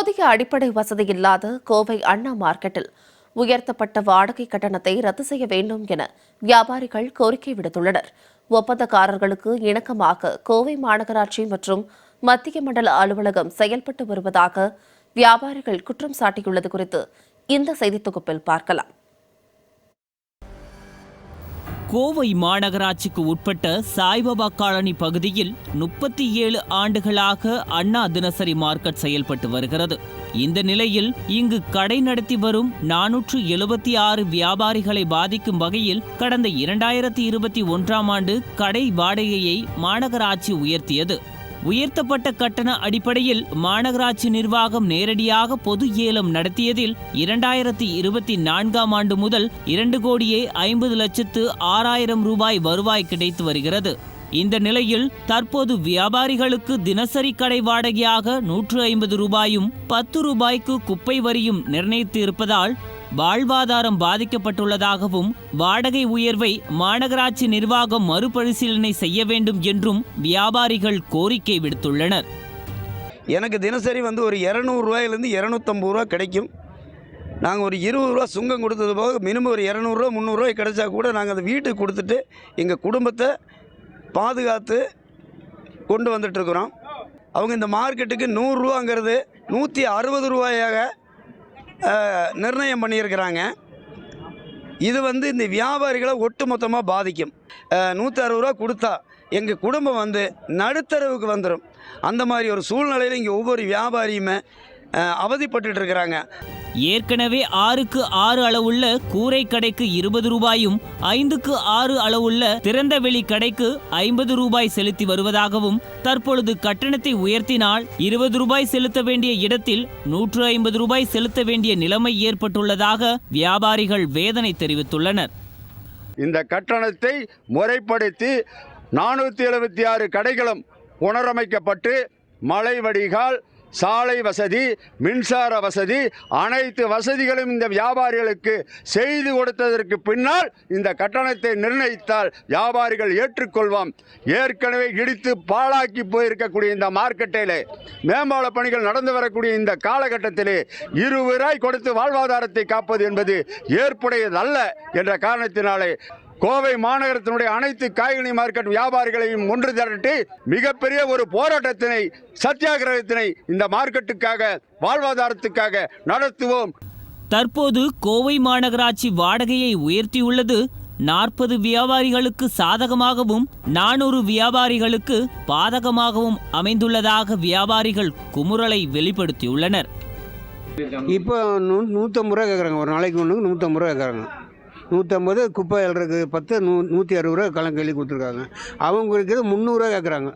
போதிய அடிப்படை வசதி இல்லாத கோவை அண்ணா மார்க்கெட்டில் உயர்த்தப்பட்ட வாடகை கட்டணத்தை ரத்து செய்ய வேண்டும் என வியாபாரிகள் கோரிக்கை விடுத்துள்ளனர். ஒப்பந்தக்காரர்களுக்கு இணக்கமாக கோவை மாநகராட்சி மற்றும் மத்திய மண்டல அலுவலகம் செயல்பட்டு வருவதாக வியாபாரிகள் குற்றம் சாட்டியுள்ளது குறித்து இந்த செய்தித் தொகுப்பில் பார்க்கலாம். கோவை மாநகராட்சிக்கு உட்பட்ட சாய்பாபா காலனி பகுதியில் முப்பத்தி ஏழு ஆண்டுகளாக அண்ணா தினசரி மார்க்கெட் செயல்பட்டு வருகிறது. இந்த நிலையில் இங்கு கடை நடத்தி வரும் நானூற்று எழுபத்தி ஆறு வியாபாரிகளை பாதிக்கும் வகையில் கடந்த இரண்டாயிரத்தி இருபத்தி ஒன்றாம் ஆண்டு கடை வாடகையை மாநகராட்சி உயர்த்தியது. உயர்த்தப்பட்ட கட்டண அடிப்படையில் மாநகராட்சி நிர்வாகம் நேரடியாக பொது ஏலம் நடத்தியதில் இரண்டாயிரத்தி இருபத்தி நான்காம் ஆண்டு முதல் இரண்டு கோடியே ஐம்பது லட்சத்து ஆறாயிரம் ரூபாய் வருவாய் கிடைத்து வருகிறது. இந்த நிலையில் தற்போது வியாபாரிகளுக்கு தினசரி கடை வாடகையாக நூற்று ஐம்பது ரூபாயும் பத்து ரூபாய்க்கு குப்பை வரியும் நிர்ணயித்து இருப்பதால் வாழ்வாதாரம் பாதிக்கப்பட்டுள்ளதாகவும் வாடகை உயர்வை மாநகராட்சி நிர்வாகம் மறுபரிசீலனை செய்ய வேண்டும் என்றும் வியாபாரிகள் கோரிக்கை விடுத்துள்ளனர். எனக்கு தினசரி வந்து ஒரு இரநூறுவாயிலேருந்து இரநூத்தம்பது ரூபா கிடைக்கும். நாங்கள் ஒரு இருபது ரூபா சுங்கம் கொடுத்தது போக மினிமம் ஒரு இரநூறுவா முந்நூறுரூவா கிடைச்சா கூட நாங்கள் அதை வீட்டுக்கு கொடுத்துட்டு எங்கள் குடும்பத்தை பாதுகாத்து கொண்டு வந்துட்டுருக்குறோம் அவங்க இந்த மார்க்கெட்டுக்கு நூறுரூவாங்கிறது நூற்றி அறுபது ரூபாயாக நிர்ணயம் பண்ணியிருக்கிறாங்க. இது வந்து இந்த வியாபாரிகளை ஒட்டுமொத்தமாக பாதிக்கும். நூற்றி அறுபது ரூபா கொடுத்தா எங்கள் குடும்பம் வந்து நடுத்தரவுக்கு வந்துடும் அந்த மாதிரி ஒரு சூழ்நிலையில் இங்கே ஒவ்வொரு வியாபாரியுமே அவதிப்பட்டு இருக்கிறாங்க. ஏற்கனவே ஆறுக்கு ஆறு அளவுள்ள கூரை கடைக்கு இருபது ரூபாயும் ஐந்துக்கு ஆறு அளவுள்ள திறந்தவெளி கடைக்கு ஐம்பது ரூபாய் செலுத்தி வருவதாகவும் தற்பொழுது கட்டணத்தை உயர்த்தினால் இருபது ரூபாய் செலுத்த வேண்டிய இடத்தில் நூற்று ஐம்பது ரூபாய் செலுத்த வேண்டிய நிலைமை ஏற்பட்டுள்ளதாக வியாபாரிகள் வேதனை தெரிவித்துள்ளனர். இந்த கட்டணத்தை முறைப்படுத்தி நானூற்றி எழுபத்தி ஆறு கடைகளும் புனரமைக்கப்பட்டு மழை வடிகால் சாலை வசதி மின்சார வசதி அனைத்து வசதிகளும் இந்த வியாபாரிகளுக்கு செய்து கொடுத்ததற்கு பின்னால் இந்த கட்டணத்தை நிர்ணயித்தால் வியாபாரிகள் ஏற்றுக்கொள்வோம். ஏற்கனவே இடித்து பாழாக்கி போயிருக்கக்கூடிய இந்த மார்க்கெட்டிலே மேம்பால பணிகள் நடந்து வரக்கூடிய இந்த காலகட்டத்திலே இருவராய் கொடுத்து வாழ்வாதாரத்தை காப்பது என்பது ஏற்புடையதல்ல என்ற காரணத்தினாலே கோவை மாநகரத்தினுடைய அனைத்து காய்கனி மார்க்கெட் வியாபாரிகளையும் ஒன்று திரட்டி மிகப்பெரிய ஒரு போராட்டத்தினை சத்தியாகிரகத்தினை இந்த மார்க்கெட்டுக்காக வாழ்வாதாரத்துக்காக நடத்துவோம். தற்போது கோவை மாநகராட்சி வாடகையை உயர்த்தியுள்ளது. நாற்பது வியாபாரிகளுக்கு சாதகமாகவும் நானூறு வியாபாரிகளுக்கு பாதகமாகவும் அமைந்துள்ளதாக வியாபாரிகள் குமுறலை வெளிப்படுத்தியுள்ளனர். இப்போ நூ நூற்றம்பது ரூபா கேட்குறாங்க. ஒரு நாளைக்கு ஒன்றுக்கு நூற்றம்பது ரூபா கேட்குறாங்க. நூற்றம்பது குப்பை எழுறதுக்கு பத்து நூ நூற்றி அறுபது ரூபா கலந்து எழுதி கொடுத்துருக்காங்க. அவங்க இருக்கிறது முந்நூறுரூவா கேட்குறாங்க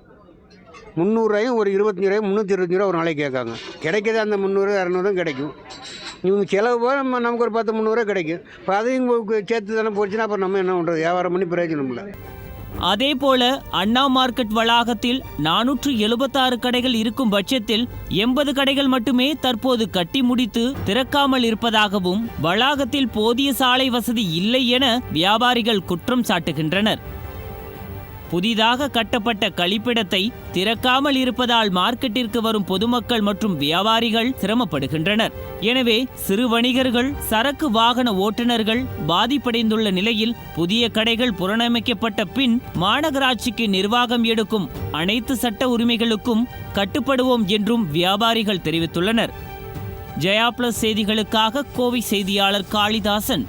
முந்நூறுரூவாயும் ஒரு இருபத்தஞ்சி ரூபாயும் முந்நூற்றி இருபத்தஞ்சி ரூபா ஒரு நாளைக்கு கேட்காங்க. கிடைக்கிறது அந்த முந்நூறு இரநூறும் கிடைக்கும். இவங்க செலவு போக நம்ம நமக்கு ஒரு பத்து முந்நூறுரூவா கிடைக்கும். இப்போ அதையும் சேர்த்து தானே போச்சுன்னா அப்புறம் நம்ம என்ன பண்ணுறது வியாபாரம் பண்ணி பிரயோஜனம் இல்லை. அதேபோல அண்ணா மார்க்கெட் வளாகத்தில் நானூற்று எழுபத்தாறு கடைகள் இருக்கும் பட்சத்தில் எண்பது கடைகள் மட்டுமே தற்போது கட்டி முடித்து திறக்காமல் இருப்பதாகவும் வளாகத்தில் போதிய சாலை வசதி இல்லை என வியாபாரிகள் குற்றம் சாட்டுகின்றனர். புதிதாக கட்டப்பட்ட கழிப்பிடத்தை திறக்காமல் இருப்பதால் மார்க்கெட்டிற்கு வரும் பொதுமக்கள் மற்றும் வியாபாரிகள் சிரமப்படுகின்றனர். எனவே சிறு வணிகர்கள் சரக்கு வாகன ஓட்டுநர்கள் பாதிப்படைந்துள்ள நிலையில் புதிய கடைகள் புறணமைக்கப்பட்ட பின் மாநகராட்சிக்கு நிர்வாகம் எடுக்கும் அனைத்து சட்ட உரிமைகளுக்கும் கட்டுப்படுவோம் என்றும் வியாபாரிகள் தெரிவித்துள்ளனர். ஜெயா பிளஸ் செய்திகளுக்காக கோவை செய்தியாளர் காளிதாசன்.